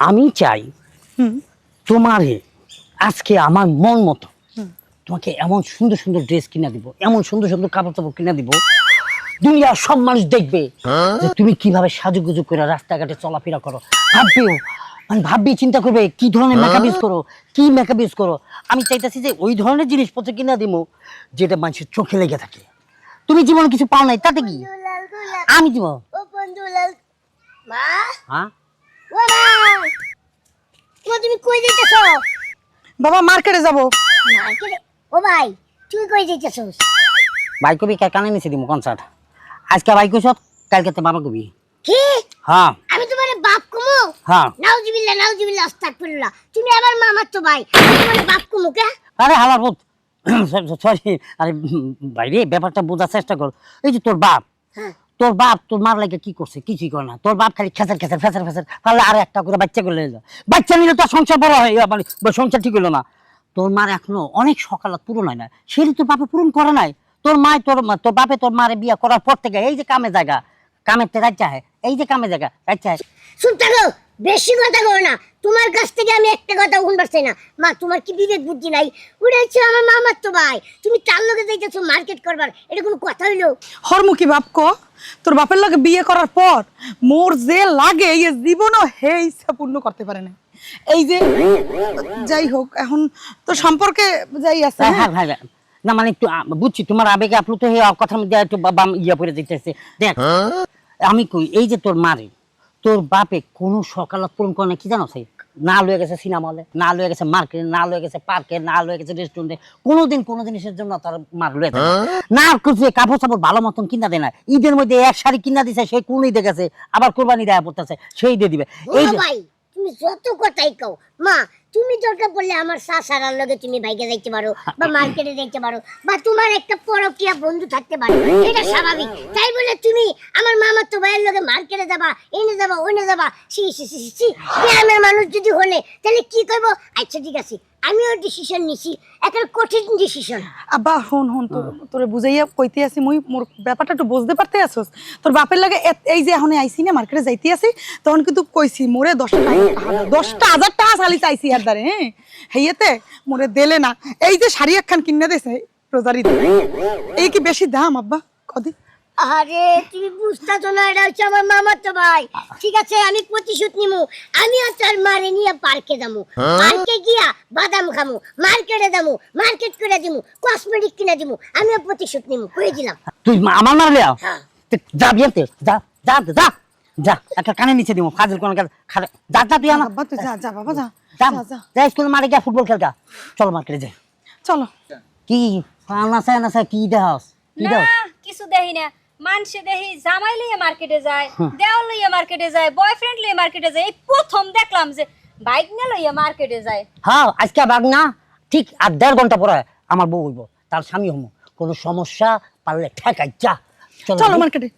আমি চাই হুম। তোমারে আজকে আমার মন মতো তোমাকে এমন সুন্দর সুন্দর ড্রেস কিনে দিব এমন সুন্দর সুন্দর কাপড় চাপড় কিনে দিব দুনিয়ার সব মানুষ দেখবে যে তুমি কীভাবে সাজুগুজু করে রাস্তাঘাটে চলাফেরা করো। ভাববেও মানে ভাববে চিন্তা করবে কি ধরনের মেকআপ ইউজ করো কি মেকআপ ইউজ করো? আমি চাইতেছি যে ওই ধরনের জিনিসপত্র কিনে দিব যেটা মানুষের চোখে লেগে থাকে। তুমি জীবনে কিছু পাও নাই তাতে কি? আমি দিব ও মা? হ্যাঁ? ও মা ও তুমি কই যাইতেছো? বাবা মার্কেটে যাব। মার্কেটে? ও ভাই তুই কই যাইতেছস? ভাই কবি কানে নিচে দিব কনসার্ট আজকে ভাই কালকে তো বাবা কবি। কি? হ্যাঁ। আমি তোমার বাপ কুমু? হ্যাঁ। নাউজুবিল্লাহ নাউজুবিল্লাহ আস্তাগফিরুল্লাহ। তুমি আবার মামার তো ভাই তোমার বাপ কুমু কে? আরে হালার বোধ সরি আরে উম, বাইরে ব্যাপারটা বোঝার চেষ্টা কর। এই যে তোর বাপ হ্যাঁ। তোর বাপ তোর মার লাগে কি করছে? কিছুই করে না। তোর বাপ খালি খেসার খেসার ফেসার ফেসার পারলে আর একটা করে বাচ্চা করে যা বাচ্চা নিলে তো সংসার বড় হয় মানে সংসার ঠিক হলো না। তোর মার এখনও অনেক সকালত পূরণ হয় না। সেটি তোর বাপে পূরণ করে নাই। তোর মায় তোর তোর বাপে তোর মারে বিয়ে করার পর থেকে এই যে কামে জায়গা কামের তে রাজ্যা হয় এই যে কামে জায়গা রাজ্যা হয় চুপ থাকো বেশি কথা কো না। তোমার কাছ থেকে আমি একটা কথা শুন পারছি না। মা তোমার কি বিবেক বুদ্ধি নাই? ওটা হচ্ছে আমার মামার তো ভাই। তুমি তার লগে যাইতেছো মার্কেট করবার। এটা কোনো কথা হইল? হরমুখী বাপ ক তোর বাপের লগে বিয়ে করার পর মোর যে লাগে এই জীবনও হে ইচ্ছা পূর্ণ করতে পারে না এই যে যাই হোক এখন তো সম্পর্কে যাই আছে হ্যাঁ হ্যাঁ? হ্যাঁ ভাই না মানে একটু বুঝছি তোমার আবেগে আপ্লুত হয়ে কথার মধ্যে একটু বা- বাম ইয়া পড়ে দিতেছে দেখ আমি কই এই যে তোর মারে তোর বাপে কোনো সকালত পূরণ করে না কি জানো সেই না লয়ে গেছে সিনেমা হলে না লয়ে গেছে মার্কেট না লয়ে গেছে পার্কে না লয়ে গেছে রেস্টুরেন্টে কোনোদিন কোনো জিনিসের জন্য তার মার লয়ে থাকে না। না কিছু কাপড় চাপড় ভালো মতন কিনা দেয় না। ঈদের মধ্যে এক শাড়ি কিনা দিছে সেই কোন ঈদে গেছে আবার কোরবানি দেয়া পড়তেছে সেই দিয়ে দিবে। এই যে ভাই তুমি যত কথাই কও মা তুমি দরকার পড়লে আমার শাশারার লগে তুমি বাইকে যাইতে পারো বা মার্কেটে যাইতে পারো বা তোমার একটা পরকিয়া বন্ধু থাকতে পারে। এটা স্বাভাবিক। তাই বলে তুমি আমার মামার তো ভাইয়ের লগে মার্কেটে যাবা এনে যাবা ওনে যাবা সি সি সি সি, সি গ্রামের মানুষ যদি হলে তাহলে কি করব? আচ্ছা ঠিক আছে। আমিও ডিসিশন নিছি একটা কঠিন ডিসিশন আব্বা হন হন তোর তোরে বুঝাইয়া কইতে আছি মুই মোর ব্যাপারটা একটু বুঝতে পারতে আসোস তোর বাপের লাগে এই যে এখন আইছি না মার্কেটে যাইতে আছি তখন কিন্তু কইছি মোরে দশটা দশটা হাজার টাকা চালি চাইছি আর দ্বারে হ্যাঁ? হেইয়েতে মোরে দেলে না। এই যে শাড়ি একখান কিনে দিছে রোজারি এই কি বেশি দাম আব্বা? কদি। আরে তুমি বুঝতেছো না এটা হচ্ছে আমার মামার তো ভাই। ঠিক আছে আমি প্রতিশোধ নিমু। আমিও তার মারে নিয়ে পার্কে যাব পার্কে গিয়া বাদাম খামু মার্কেটে যাব মার্কেট করে দিমু কসমেটিক কিনে দিমু। আমিও প্রতিশোধ নিমু করে দিলাম তুই মা- আমার মারলে আও? হ্যাঁ। তুই যা বিয়েতে যা যা যা। যা একটা কানে নিচে দিব ফাজিল কোন খারে যা যা তুই আমার আব্বা তুই যা যা বাবা যা যা। যা স্কুল মারে গিয়া ফুটবল খেলকা চল মার্কেটে যাই। চলো। কি নাসা নাসা কি দেহাস কি না দেহাস কিছু দেখি না মানুষে দেখি জামাই লইয়া মার্কেটে যায় দেওয়াল লইয়া মার্কেটে যায় বয়ফ্রেন্ড লইয়া মার্কেটে যায়। এই প্রথম দেখলাম যে বাইক না লইয়া মার্কেটে যায়। হ্যাঁ আজকে বাগ না ঠিক আর দেড় ঘণ্টা পরে আমার বউ হইব তার স্বামী হমো। কোনো সমস্যা পারলে ঠেকাই যা চল মার্কেটে।